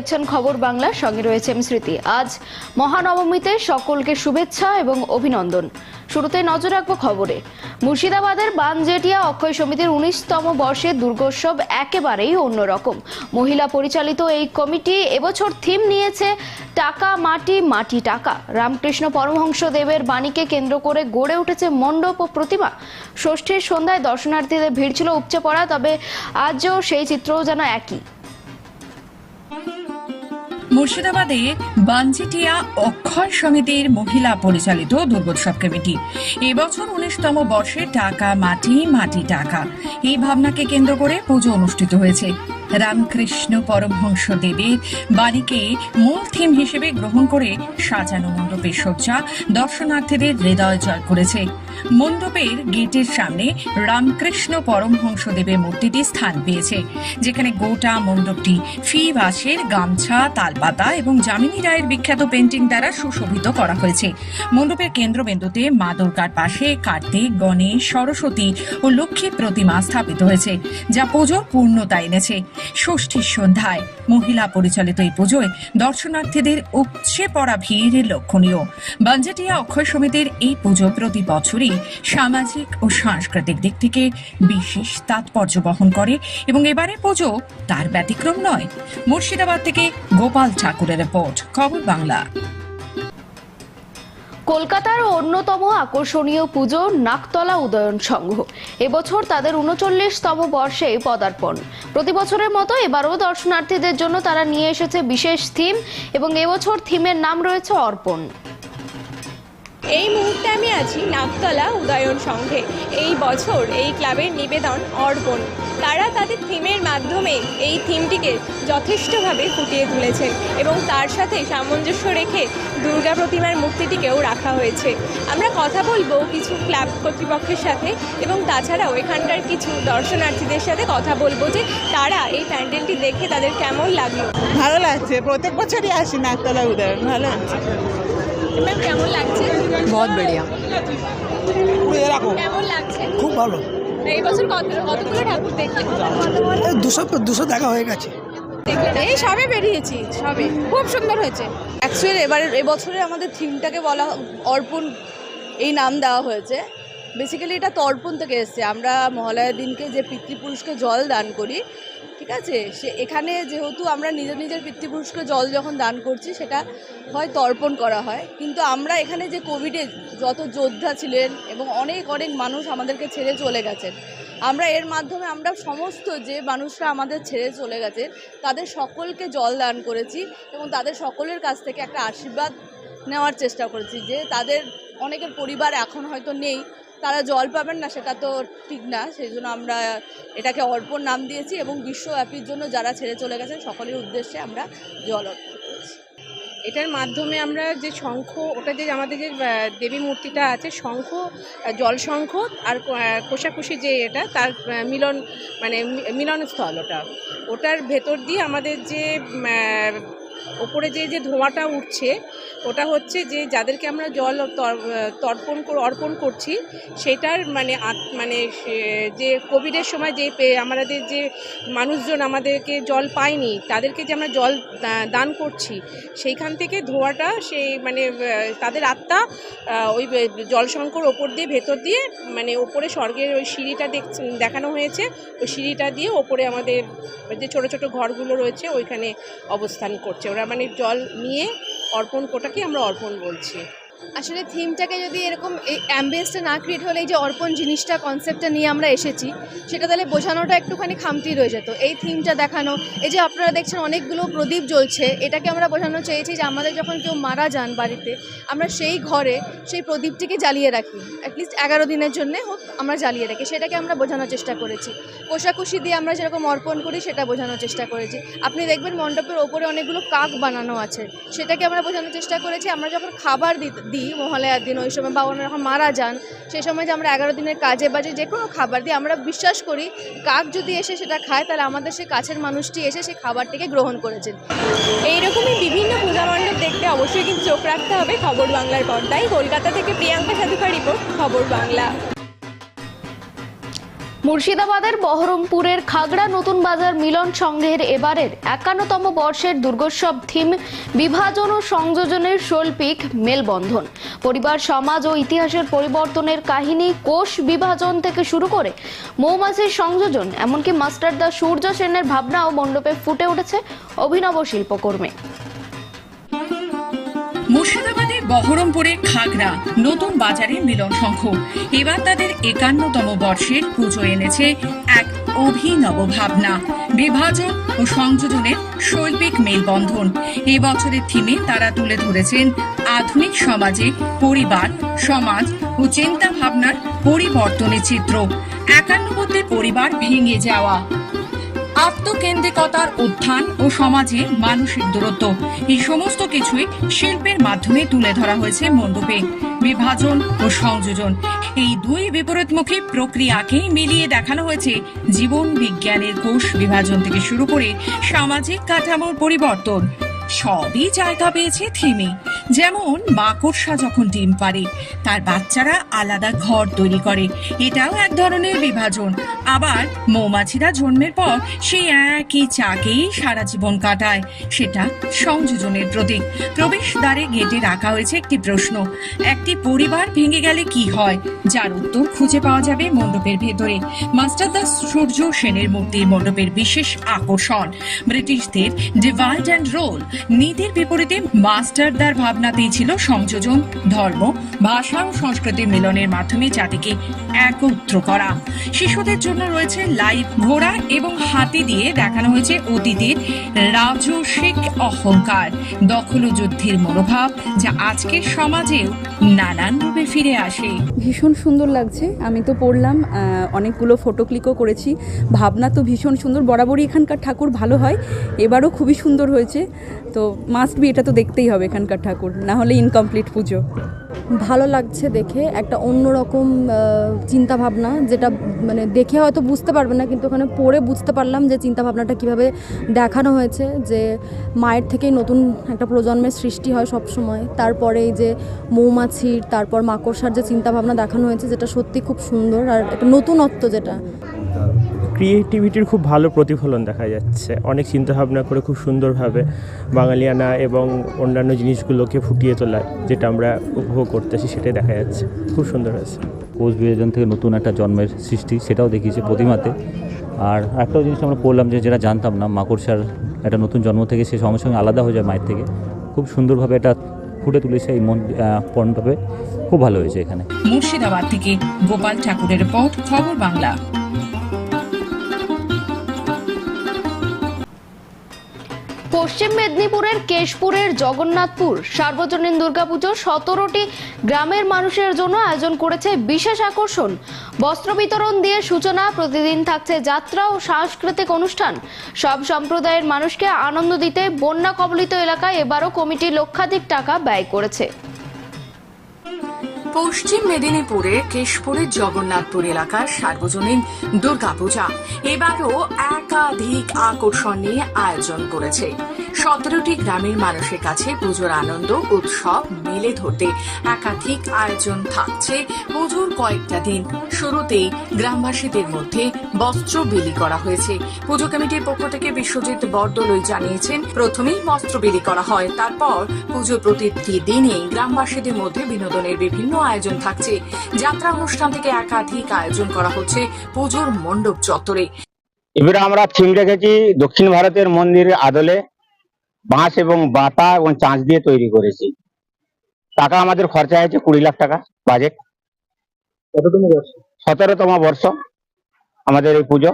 দেখছেন খবর বাংলা সঙ্গে রয়েছে আমি স্মৃতি। আজ মহানবমীতে সকলকে শুভেচ্ছা এবং অভিনন্দন। শুরুতে নজর রাখব খবরে। মুর্শিদাবাদের বানজেটিয়া অক্ষয় সমিতির উনিশতম বর্ষে দুর্গোৎসব একেবারেই অন্যরকম। মহিলা পরিচালিত এই কমিটি এবছর থিম নিয়েছে টাকা, মাটি মাটি, টাকা। রামকৃষ্ণ পরমহংস দেবের বাণীকে কেন্দ্র করে গড়ে উঠেছে মণ্ডপ ও প্রতিমা। ষষ্ঠীর সন্ধ্যায় দর্শনার্থীদের ভিড় ছিল উপচে পড়া, তবে আজও সেই চিত্রও যেন একই। মুর্শিদাবাদে বানজিটিয়া অক্ষয় সমিতির মহিলা পরিচালিত দুর্গোৎসব কমিটি। এবছর উনিশতম বর্ষে টাকা, মাটি মাটি, টাকা। এই ভাবনাকে কেন্দ্র করে পুজো অনুষ্ঠিত হয়েছে। রামকৃষ্ণ পরমহংস দেবের বাড়িকে মূল থিম হিসেবে গ্রহণ করে সাজানো মণ্ডপের সজ্জা দর্শনার্থীদের হৃদয় জয় করেছে। মণ্ডপের গেটের সামনে রামকৃষ্ণ পরমহংস দেবের মূর্তিটি স্থান পেয়েছে, যেখানে গোটা মণ্ডপটি ফি বাঁশের গামছা, তালপাতা এবং যামিনী রায়ের বিখ্যাত পেন্টিং দ্বারা সুশোভিত করা হয়েছে। মণ্ডপের কেন্দ্রবিন্দুতে মা দুর্গার পাশে কার্তিক, গণেশ, সরস্বতী ও লক্ষ্মীর প্রতিমা স্থাপিত হয়েছে, যা পুজোর পূর্ণতা এনেছে। ষষ্ঠীর সন্ধ্যায় মহিলা পরিচালিত এই পুজোয় দর্শনার্থীদের উপচে পড়া ভিড় লক্ষণীয়। বাঞ্জাটিয়া অক্ষয় সমিতির এই পুজো প্রতি বছরই সামাজিক ও সাংস্কৃতিক দিক থেকে বিশেষ তাৎপর্য বহন করে এবং এবারে পুজো তার ব্যতিক্রম নয়। মুর্শিদাবাদ থেকে গোপাল ঠাকুরের রিপোর্ট, খবর বাংলা। কলকাতার অন্যতম আকর্ষণীয় পুজো নাকতলা উদয়ন সংঘ। এবছর তাদের উনচল্লিশতম বর্ষে পদার্পণ। প্রতি বছরের মতো এবারও দর্শনার্থীদের জন্য তারা নিয়ে এসেছে বিশেষ থিম এবং এবছর থিমের নাম রয়েছে অর্পণ। এই মুহূর্তে আমি আছি নাকতলা উদয়ন সংঘে। এই বছর এই ক্লাবের নিবেদন অর্পণ। তারা তাদের থিমের মাধ্যমে এই থিমটিকে যথেষ্টভাবে ফুটিয়ে তুলেছেন এবং তার সাথে সামঞ্জস্য রেখে দুর্গা প্রতিমার মূর্তিটিকেও রাখা হয়েছে। আমরা কথা বলব কিছু ক্লাব কর্তৃপক্ষের সাথে এবং তাছাড়াও এখানকার কিছু দর্শনার্থীদের সাথে কথা বলব যে তারা এই প্যান্ডেলটি দেখে তাদের কেমন লাগল। ভালো লাগছে। প্রত্যেক বছরই আসি নাকতলা উদয়ন। ভালো লাগছে। ম্যাম কেমন লাগছে बहुत बढ़िया কেমন লাগছে খুব ভালো এই বছর কত কতগুলো ঠাকুর দেখলেন এই দুশো দুশো দেখা হয়ে গেছে দেখলেন এই সবে বেরিয়েছি সবে খুব সুন্দর হয়েছে অ্যাকচুয়ালি এবারে এবছরে আমাদের থিমটাকে বলা অর্পণ এই নাম দেওয়া হয়েছে বেসিক্যালি এটা তর্পণ থেকে এসছে আমরা মহালয়ার দিনকে যে পিতৃপুরুষকে জল দান করি ঠিক আছে? সে এখানে যেহেতু আমরা নিজের নিজের পিতৃপুরুষকে জল যখন দান করছি, সেটা হয় তর্পণ করা হয়। কিন্তু আমরা এখানে যে কোভিডে যত যোদ্ধা ছিলেন এবং অনেক অনেক মানুষ আমাদেরকে ছেড়ে চলে গেছেন, আমরা এর মাধ্যমে আমরা সমস্ত যে মানুষরা আমাদের ছেড়ে চলে গেছে, তাদের সকলকে জল দান করেছি এবং তাদের সকলের কাছ থেকে একটা আশীর্বাদ নেওয়ার চেষ্টা করেছি যে তাদের অনেকের পরিবার এখন হয়তো নেই তারা জল পাবেন না, সেটা তো ঠিক না। সেই জন্য আমরা এটাকে অর্পণ নাম দিয়েছি এবং বিশ্বব্যাপীর জন্য যারা ছেড়ে চলে গেছেন, সকলের উদ্দেশ্যে আমরা জল অর্পণ করেছি। এটার মাধ্যমে আমরা যে শঙ্খ, ওটা যে আমাদের যে দেবী মূর্তিটা আছে, শঙ্খ জল শঙ্খ আর কোষাকুষি যে এটা, তার মিলন মানে মিলনস্থল ওটা। ওটার ভেতর দিয়ে আমাদের যে ওপরে যে যে ধোঁয়াটা উঠছে ওটা হচ্ছে যে যাদেরকে আমরা জল তর- তর্পণ অর্পণ করছি, সেটার মানে মানে যে কোভিডের সময় যে আমাদের যে মানুষজন আমাদেরকে জল পায়নি, তাদেরকে যে আমরা জল দান করছি, সেইখান থেকে ধোঁয়াটা সেই মানে তাদের আত্মা ওই জলশঙ্কর ওপর দিয়ে, ভেতর দিয়ে মানে ওপরে স্বর্গের ওই সিঁড়িটা দেখানো হয়েছে, ওই সিঁড়িটা দিয়ে ওপরে আমাদের যে ছোট ছোট ঘরগুলো রয়েছে, ওইখানে অবস্থান করছে। ওরা মানে জল নিয়ে অর্পণ কোটাকে আমরা অর্পণ বলছি? আসলে থিমটাকে যদি এরকম অ্যাম্বিয়েন্সটা না ক্রিয়েট হলে এই যে অর্পণ জিনিসটা কনসেপ্টটা নিয়ে আমরা এসেছি, সেটা তাহলে বোঝানোটা একটুখানি খামতি রয়ে যেত। এই থিমটা দেখানো, এই যে আপনারা দেখছেন অনেকগুলো প্রদীপ জ্বলছে, এটাকে আমরা বোঝানো চেয়েছি যে আমাদের যখন কেউ মারা যান বাড়িতে, আমরা সেই ঘরে সেই প্রদীপটিকে জ্বালিয়ে রাখি। অ্যাটলিস্ট এগারো দিনের জন্য হোক আমরা জ্বালিয়ে রাখি, সেটাকে আমরা বোঝানোর চেষ্টা করেছি। কোষাকুষি দিয়ে আমরা যেরকম অর্পণ করি, সেটা বোঝানোর চেষ্টা করেছি। আপনি দেখবেন মণ্ডপের ওপরে অনেকগুলো কাক বানানো আছে, সেটাকে আমরা বোঝানোর চেষ্টা করেছি। আমরা যখন খাবার দিতে- দিই মহালয়ার দিন ওই সময় বা ওনারা যখন মারা যান, সেই সময় যে আমরা এগারো দিনের কাজে বাজে যে কোনো খাবার দিই আমরা বিশ্বাস করি, কাক যদি এসে সেটা খায়, তাহলে আমাদের সেই কাছের মানুষটি এসে সেই খাবারটিকে গ্রহণ করেছেন এইরকমই বিভিন্ন পূজা মণ্ডপ দেখতে অবশ্যই কিন্তু চোখ রাখতে হবে খবর বাংলার পর্দায়। কলকাতা থেকে প্রিয়াঙ্কা সাধুকার রিপোর্ট, খবর বাংলা। মুর্শিদাবাদের বহরমপুরের খাগড়া নতুন বাজার মিলন সংঘের এবারের একান্নতম বর্ষের দুর্গোৎসব থিম বিভাজন ও সংযোজনের শৈল্পিক মেলবন্ধন। পরিবার, সমাজ ও ইতিহাসের পরিবর্তনের কাহিনী, কোষ বিভাজন থেকে শুরু করে মৌমাছির সংযোজন, এমনকি মাস্টারদা সূর্য সেনের ভাবনা ও মণ্ডপে ফুটে উঠেছে অভিনব শিল্পকর্মে। মুর্শিদাবাদে বহরমপুরে খাগড়া নতুন বাজারে মিলন সংঘ এবার তাদের একান্নতম বর্ষের পুজো এনেছে এক অভিনব ভাবনা। বিভাজন ও সংযোজনের শৈল্পিক মেলবন্ধন। এ বছরের থিমে তারা তুলে ধরেছেন আধুনিক সমাজে পরিবার, সমাজ ও চিন্তা ভাবনার পরিবর্তনের চিত্র। একান্নবর্তী পরিবার ভেঙে যাওয়া। আত্মকেন্দ্রিকতার উত্থান ও সমাজে মানসিক দূরত্ব। এই সমস্ত কিছুই শিল্পের মাধ্যমে তুলে ধরা হয়েছে মণ্ডপে। বিভাজন ও সংযোজন। এই দুই বিপরীতমুখী প্রক্রিয়াকেই মিলিয়ে দেখানো হয়েছে জীবন বিজ্ঞানের কোষ বিভাজন থেকে শুরু করে সামাজিক কাঠামোর পরিবর্তন। সবই জায়গা পেয়েছে থিমে। যেমন মাকড়সা যখন ডিম পারে তার বাচ্চারা আলাদা ঘর তৈরি করে। এটাও এক ধরনের বিভাজন। আবার মৌমাছিরা জন্মের পর সেই একই চাকেই সারা জীবন কাটায়। সেটা সংযোজনের প্রতীক। প্রবেশদ্বারে গেটে রাখা হয়েছে একটি প্রশ্ন। একটি পরিবার ভেঙে গেলে কি হয়? যার উত্তর খুঁজে পাওয়া যাবে মণ্ডপের ভেতরে। মাস্টার দাস সূর্য সেনের মূর্তির মণ্ডপের বিশেষ আকর্ষণ। ব্রিটিশদের ডিভাইড অ্যান্ড রোল। নীতির বিপরীতে মাস্টারদার ভাবনাতেই ছিল সংযোজন, ধর্ম, ভাষা ও সংস্কৃতির মিলনের মাধ্যমে জাতিকে একত্র করা। শিশুদের জন্য রয়েছে লাইভ ঘোড়া এবং হাতি দিয়ে দেখানো হয়েছে অতীতের রাজসিক অহংকার, দখল যুদ্ধের মনোভাব, যা আজকের সমাজেও নানান রূপে ফিরে আসে। ভীষণ সুন্দর লাগছে। আমি তো পড়লাম অনেকগুলো ফটো ক্লিকও করেছি। ভাবনা তো ভীষণ সুন্দর। বরাবরই এখানকার ঠাকুর ভালো হয়। এবারও খুবই সুন্দর হয়েছে। তো মাস্ট বি এটা তো দেখতেই হবে এখানকার ঠাকুর, না হলে ইনকমপ্লিট পুজো। ভালো লাগছে দেখে, একটা অন্যরকম চিন্তা ভাবনা যেটা মানে দেখে হয়তো বুঝতে পারবে না, কিন্তু ওখানে পড়ে বুঝতে পারলাম যে চিন্তা ভাবনাটা কীভাবে দেখানো হয়েছে, যে মায়ের থেকেই নতুন একটা প্রজন্মের সৃষ্টি হয় সব সময় তারপরে এই যে মৌমাছির, তারপর মাকড়সার যে চিন্তা ভাবনা দেখানো হয়েছে, যেটা সত্যি খুব সুন্দর, আর একটা নতুনত্ব যেটা। ক্রিয়েটিভিটির খুব ভালো প্রতিফলন দেখা যাচ্ছে। অনেক চিন্তাভাবনা করে খুব সুন্দরভাবে বাঙালিয়ানা এবং অন্যান্য জিনিসগুলোকে ফুটিয়ে তোলা যেটা আমরা উপভোগ করতেছি সেটাই দেখা যাচ্ছে। খুব সুন্দর হয়েছে। কোষ বিভাজন থেকে নতুন একটা জন্মের সৃষ্টি সেটাও দেখিয়েছে প্রতিমাতে। আর একটাও জিনিস আমরা পড়লাম যে যেটা জানতাম না মাকড়সার একটা নতুন জন্ম থেকে সে সঙ্গে সঙ্গে আলাদা হয়ে যায় মায়ের থেকে। খুব সুন্দরভাবে এটা ফুটে তুলেছে এই পণ্ডপে খুব ভালো হয়েছে এখানে। মুর্শিদাবাদ থেকে গোপাল ঠাকুরের রিপোর্ট খবর বাংলা। পশ্চিম মেদিনীপুরের কেশপুরের জগন্নাথপুর। সার্বজনীন দুর্গাপুজো সতেরোটি গ্রামের মানুষের জন্য আয়োজন করেছে বিশেষ আকর্ষণ। বস্ত্র বিতরণ দিয়ে সূচনা, প্রতিদিন থাকছে যাত্রা ও সাংস্কৃতিক অনুষ্ঠান। সব সম্প্রদায়ের মানুষকে আনন্দ দিতে বন্যা কবলিত এলাকায় এবারও কমিটি লক্ষাধিক টাকা ব্যয় করেছে। পশ্চিম মেদিনীপুরে কেশপুরের জগন্নাথপুর এলাকার সার্বজনীন দুর্গাপূজা। এবারও একাধিক আকর্ষণ নিয়ে আয়োজন করেছে। সতেরোটি গ্রামের মানুষের কাছে পুজোর আনন্দ, উৎসব মেলে ধরতে একাধিক আয়োজন থাকছে। পুজোর কয়েকটা দিন শুরুতেই গ্রামবাসীদের মধ্যে বস্ত্র বিলি করা হয়েছে। পুজো কমিটির পক্ষ থেকে বিশ্বজিৎ বরদলৈ জানিয়েছেন, প্রথমেই বস্ত্র বিলি করা হয়, তারপর পুজোর প্রতিটি দিনে গ্রামবাসীদের মধ্যে বিনোদনের বিভিন্ন আয়োজন থাকছে। যাত্রা অনুষ্ঠান থেকে একাধিক আয়োজন করা হচ্ছে পুজোর মণ্ডপ চত্বরে। এবারে আমরা থিম রেখেছি দক্ষিণ ভারতের মন্দিরের আদলে বাঁশ এবং বাতা এবং চাঁচ দিয়ে তৈরি করেছি। টাকা আমাদের খরচা হয়েছে কুড়ি লাখ টাকা বাজেট কততম বর্ষ? সতেরোতম বর্ষ আমাদের এই পুজো।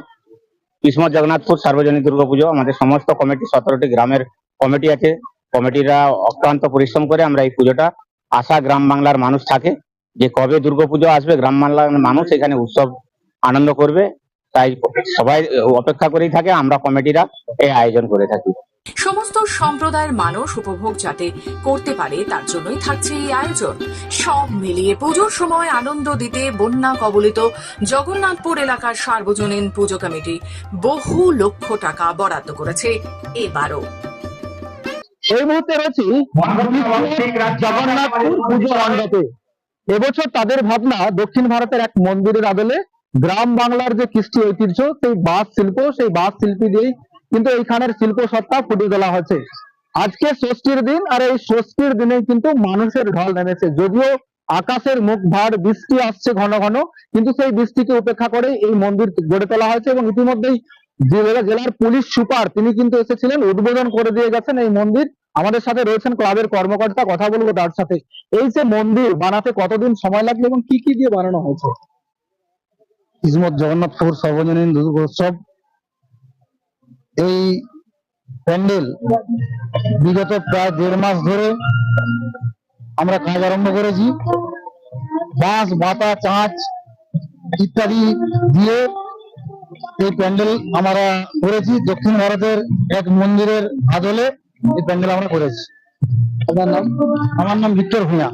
কিসমত জগন্নাথপুর সার্বজনীন দুর্গা পুজো। আমাদের সমস্ত কমিটি সতেরোটি গ্রামের কমিটি আছে। কমিটিরা অক্লান্ত পরিশ্রম করে আমরা এই পুজোটা আশা গ্রাম বাংলার মানুষ থাকে যে কবে দুর্গাপুজো আসবে, গ্রাম বাংলার মানুষ এখানে উৎসব আনন্দ করবে। তাই সবাই অপেক্ষা করেই থাকে, আমরা কমিটিরা এই আয়োজন করে থাকি। সমস্ত সম্প্রদায়ের মানুষ উপভোগ যাতে করতে পারে, তার জন্যই থাকছে এই আয়োজন। সব মিলিয়ে পুজোর সময় আনন্দ দিতে বন্যা কবলিত জগন্নাথপুর এলাকার সার্বজনীন পুজো কমিটি বহু লক্ষ টাকা বরাদ্দ করেছে। এবারও এই মুহূর্তে রয়েছি জগন্নাথপুর পুজো মণ্ডপে। এবছর তাদের ভাবনা দক্ষিণ ভারতের এক মন্দিরের আদলে গ্রাম বাংলার যে কৃষ্টি ঐতিহ্য সেই বাঁশ শিল্প সেই বাঁশ শিল্পী দিয়েই কিন্তু এইখানের শিল্প সত্তা ফুটিয়ে তোলা হয়েছে। আজকে ষষ্ঠীর দিন আর এই ষষ্ঠীর দিনে কিন্তু মানুষের ঢল নেমেছে। যদিও আকাশের মুখ ভার বৃষ্টি আসছে ঘন ঘন কিন্তু সেই বৃষ্টিকে উপেক্ষা করে এই মন্দির গড়ে তোলা হয়েছে এবং ইতিমধ্যেই জেলা জেলার পুলিশ সুপার, তিনি কিন্তু এসেছিলেন, উদ্বোধন করে দিয়ে গেছেন এই মন্দির। আমাদের সাথে রয়েছেন ক্লাবের কর্মকর্তা, কথা বলব তার সাথে। এই যে মন্দির বানাতে কতদিন সময় লাগল এবং কি কি দিয়ে বানানো হয়েছে? ইসমত জগন্নাথপুর সর্বজনীন দুর্গোৎসব এই প্যান্ডেল বিগত প্রায় দেড় মাস ধরে আমরা কাজ আরম্ভ করেছি। বাঁশ, বাতা, চাঁচ ইত্যাদি দিয়ে এই প্যান্ডেল আমরা করেছি। দক্ষিণ ভারতের এক মন্দিরের আদলে এই প্যান্ডেল আমরা করেছি। আমার নাম ভিক্টর ভূঁইয়া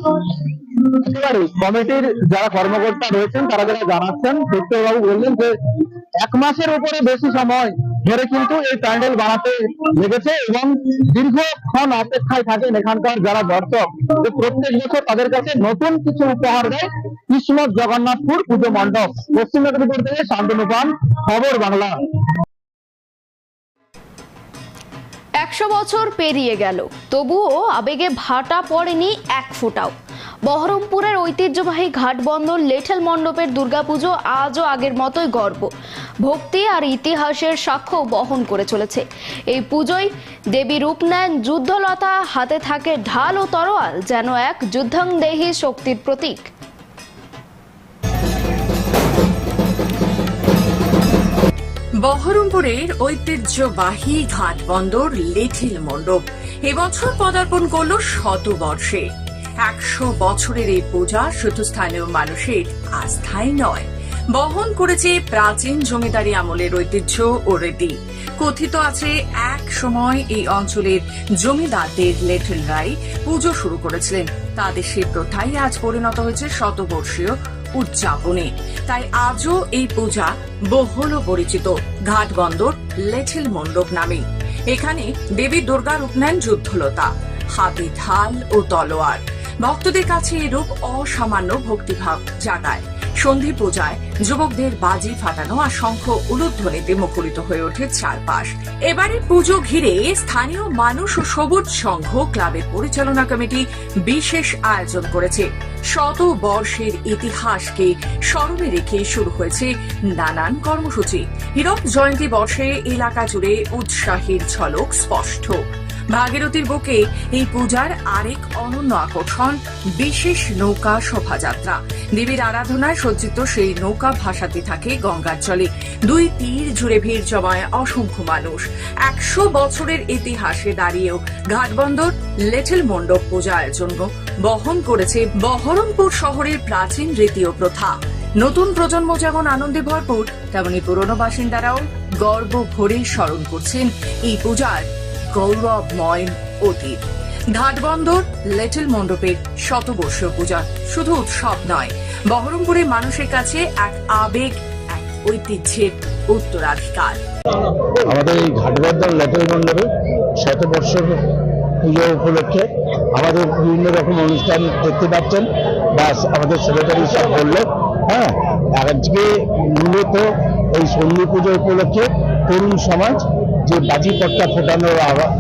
কমিটির যারা কর্মকর্তা রয়েছেন, তারা যারা জানাচ্ছেন বাবু বললেন যে এক মাসের উপরে বেশি সময় ধরে কিন্তু এই প্যান্ডেল বানাতে লেগেছে এবং দীর্ঘক্ষণ অপেক্ষায় থাকেন এখানকার যারা দর্শক। প্রত্যেক বছর তাদের কাছে নতুন কিছু উপহার দেয় কিসমত জগন্নাথপুর পুজো মণ্ডপ। পশ্চিম মেদিনীপুর থেকে শান্তনু পান খবর বাংলা। একশো বছর পেরিয়ে গেল, তবুও আবেগে ভাটা পড়েনি এক ফোঁটাও। বহরমপুরের ঐতিহ্যবাহী ঘাটবন্দর লেঠেল মণ্ডপের দুর্গাপুজো আজও আগের মতোই গর্ব। ভক্তি আর ইতিহাসের সাক্ষ্য বহন করে চলেছে। এই পুজোয় দেবী রূপ নেন যুদ্ধলতা হাতে থাকে ঢাল ও তরোয়াল, যেন এক যুদ্ধাংদেহী শক্তির প্রতীক। বহরমপুরের ঐতিহ্যবাহী ঘাট বন্দর লিটিল মণ্ডপ। এবছর পদার্পণ করল শতবর্ষে। একশো বছরের এই পূজা শুধু স্থানীয় মানুষের আস্থাই নয়। বহন করেছে প্রাচীন জমিদারি আমলের ঐতিহ্য ও রীতি কথিত আছে, এক সময় এই অঞ্চলের জমিদারদের লেটল রায় পুজো শুরু করেছিলেন। তাদের সে প্রথাই আজ পরিণত হয়েছে শতবর্ষীয় উদযাপনে। তাই আজও এই পূজা বহুল পরিচিত। ঘাট বন্দর লেঠিল মণ্ডপ নামে। এখানে দেবী দুর্গা রূপ নেন যুদ্ধলতা, হাতে, ঢাল ও তলোয়ার। ভক্তদের কাছে এরূপ অসামান্য ভক্তিভাব জাগায়। সন্ধি পূজায় যুবকদের বাজি ফাটানো আর শঙ্খ উলুধ্বনিতে মুখরিত হয়ে ওঠে চারপাশ। এবারে পুজো ঘিরে স্থানীয় মানুষ ও সবুজ সংঘ ক্লাবের পরিচালনা কমিটি বিশেষ আয়োজন করেছে। শত বর্ষের ইতিহাসকে স্মরণে রেখে শুরু হয়েছে নানান কর্মসূচি। হীরক জয়ন্তী বর্ষে এলাকা জুড়ে উৎসাহের ঝলক স্পষ্ট। ভাগীরথীর বুকে এই পূজার আরেক অনন্য আকর্ষণ, বিশেষ নৌকা শোভাযাত্রা। দেবীর আরাধনায় সজ্জিত সেই নৌকা ভাসাতে থাকে গঙ্গার জলে। দুই তীর জুড়ে ভিড় জমায় অসংখ্য মানুষ। একশো বছরের ইতিহাসে দাঁড়িয়েও ঘাটবন্দর লেটেল মণ্ডপ পূজা আয়োজন বহন করেছে বহরমপুর শহরের প্রাচীন রীতি ও প্রথা। নতুন প্রজন্ম যেমন আনন্দে ভরপুর, তেমনি পুরনো বাসিন্দারাও গর্ব ভরে স্মরণ করছেন এই পূজার গৌরবময় অতীত। ঘাটবন্দর, লেটেল মণ্ডপের শতবর্ষীয় পূজা। শুধু উৎসব নয়, বহরমপুরের মানুষের কাছে এক আবেগ, এক ঐতিহ্যের উত্তরাধিকার। আমাদের এই ঘাটবর্ধন লেটেল মণ্ডপে শতবর্ষ পুজো উপলক্ষে আমাদের বিভিন্ন রকম অনুষ্ঠান দেখতে পাচ্ছেন। বা আমাদের সেক্রেটারি সব বলল হ্যাঁ আজকে মূলত এই সন্ধি পুজো উপলক্ষে তরুণ সমাজ যে বাজি পট্টা ফোটানোর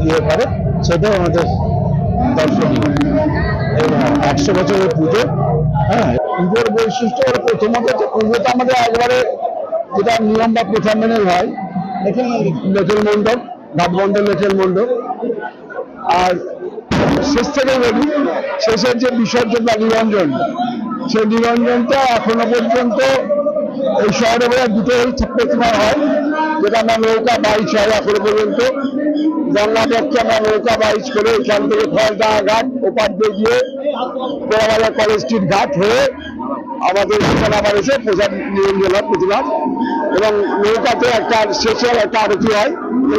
ইয়ে করে, সেটাও আমাদের দর্শনীয়। একশো বছরের পুজো হ্যাঁ পুজোর বৈশিষ্ট্য প্রথমত যে পুজোটা আমাদের একবারে যেটা নিয়ম বা প্রথা মেনে হয় লেটেল মণ্ডপ ঘাটবন্দর লেটেল মণ্ডপ। আর শেষ থেকে বলি, শেষের যে বিসর্জন বা নিরঞ্জন, সেই নিরঞ্জনটা এখনও পর্যন্ত এই শহরে বোধ দুটো প্রতিমা হয়। যেটা আমরা নৌকা বাইচ হয় এখনও পর্যন্ত। গঙ্গা পক্ষে আমরা নৌকা বাইচ করে এখান থেকে ফলডাঙ্গা ঘাট ওপার দিয়ে গিয়ে পোড়াবাজার কলেজ স্ট্রিট ঘাট হয়ে আমাদের এখানে আবার এসে প্রসাদ নিরঞ্জন হয় প্রতিমা এবং নৌকাতে একটা শেষে একটা আরতি হয়।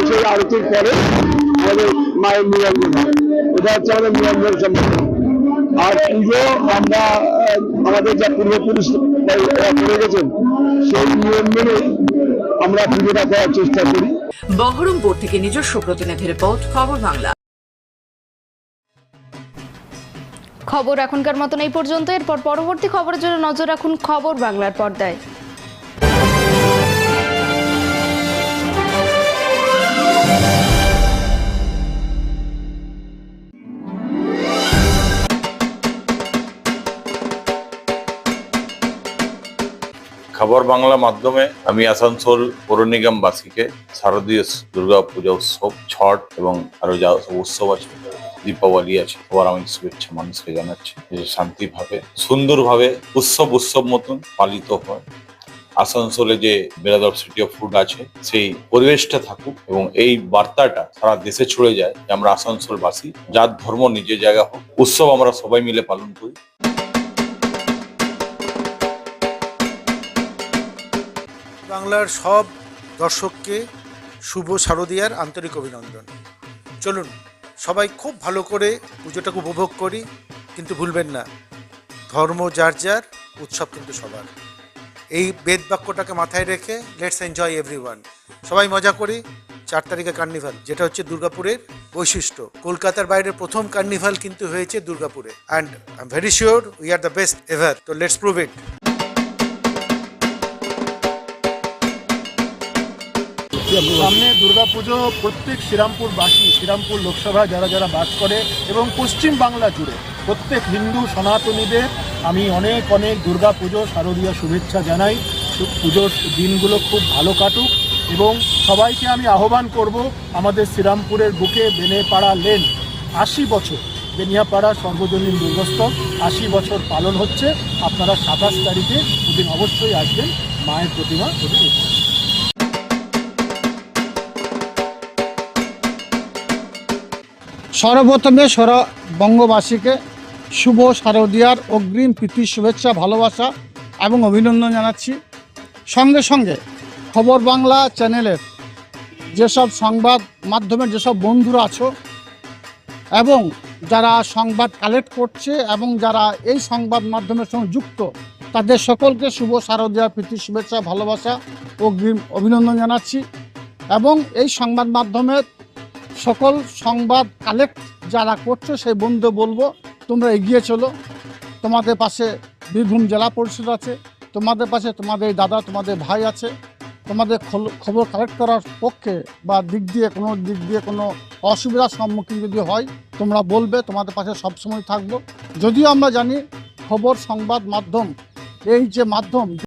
সেই আরতির পরে আমাদের মায়ের নিরঞ্জন এটা হচ্ছে আমাদের নিরঞ্জন সম্পর্ক আর পুজো আমরা আমাদের যা পূর্বপুরুষ করে গেছেন, সেই নিয়ম মেনে আমরা পুজোটা করার চেষ্টা করি। বহরমপুর থেকে নিজস্ব প্রতিনিধি রিপোর্ট খবর বাংলা। খবর এখনকার মতন এই পর্যন্ত। এরপর পরবর্তী খবরের জন্য নজর রাখুন খবর বাংলার পর্দায়। খবর বাংলা মাধ্যমে আমি আসানসোল পৌর নিগমবাসীকে শারদীয় দুর্গা পূজা উৎসব, ছট এবং আরও যা সব উৎসব আছে, দীপাবলি আছে, সবার আমি শুভেচ্ছা মানুষকে জানাচ্ছি। যে শান্তিভাবে, সুন্দরভাবে উৎসব উৎসব মতন পালিত হয়। আসানসোলে যে বেড়াদর সিটি অফ ফুড আছে, সেই পরিবেশটা থাকুক এবং এই বার্তাটা সারা দেশে ছড়ে যায় যে আমরা আসানসোলবাসী যার ধর্ম, নিজের জায়গা হোক, উৎসব আমরা সবাই মিলে পালন করি। বাংলার সব দর্শককে শুভ শারদীয়ার আন্তরিক অভিনন্দন। চলুন, সবাই খুব ভালো করে পুজোটাকে উপভোগ করি, কিন্তু ভুলবেন না। ধর্ম যার যার, উৎসব কিন্তু সবার। এই বেদ বাক্যটাকে মাথায় রেখে লেটস এনজয় এভরি সবাই মজা করি, চার তারিখে কার্নিভাল যেটা হচ্ছে দুর্গাপুরের বৈশিষ্ট্য। কলকাতার বাইরে প্রথম কার্নিভাল কিন্তু হয়েছে দুর্গাপুরে। And I am very sure we are the best ever তো লেটস প্রুভ ইট সামনে দুর্গাপুজো, প্রত্যেক শ্রীরামপুরবাসী, শ্রীরামপুর লোকসভা যারা যারা বাস করে এবং পশ্চিম বাংলা জুড়ে প্রত্যেক হিন্দু সনাতনীদের, আমি অনেক অনেক দুর্গা পুজো শারদীয় শুভেচ্ছা জানাই। পুজোর দিনগুলো খুব ভালো কাটুক এবং সবাইকে আমি আহ্বান করব আমাদের শ্রীরামপুরের বুকে বেনেপাড়া লেন। আশি বছর বেনিয়াপাড়া সর্বজনীন দুর্গোৎসব আশি বছর পালন হচ্ছে। আপনারা সাতাশ তারিখে ওদিন অবশ্যই আসবেন, মায়ের প্রতিমা ওদিন সর্বপ্রথমে সরা বঙ্গবাসীকে শুভ শারদীয়ার অগ্রিম প্রীতি শুভেচ্ছা, ভালোবাসা এবং অভিনন্দন জানাচ্ছি। সঙ্গে সঙ্গে খবর বাংলা চ্যানেলের যেসব সংবাদ মাধ্যমের যেসব বন্ধুরা আছো এবং যারা সংবাদ কালেক্ট করছে এবং যারা এই সংবাদ মাধ্যমের সঙ্গে যুক্ত, তাদের সকলকে শুভ শারদীয়ার প্রীতি শুভেচ্ছা, ভালোবাসা, অগ্রিম অভিনন্দন জানাচ্ছি। এবং এই সংবাদ মাধ্যমের সকল সংবাদ কালেক্ট যারা করছ সেই বন্ধু বলব, তোমরা এগিয়ে চলো। তোমাদের পাশে বীরভূম জেলা পরিষদ আছে, তোমাদের পাশে তোমাদের দাদা, তোমাদের ভাই আছে। তোমাদের খবর কালেক্ট করার পক্ষে বা দিক দিয়ে কোনো দিক দিয়ে কোনো অসুবিধার সম্মুখীন যদি হয়, তোমরা বলবে, তোমাদের পাশে সবসময় থাকব। যদিও আমরা জানি খবর, সংবাদ, মাধ্যম, এই যে মাধ্যম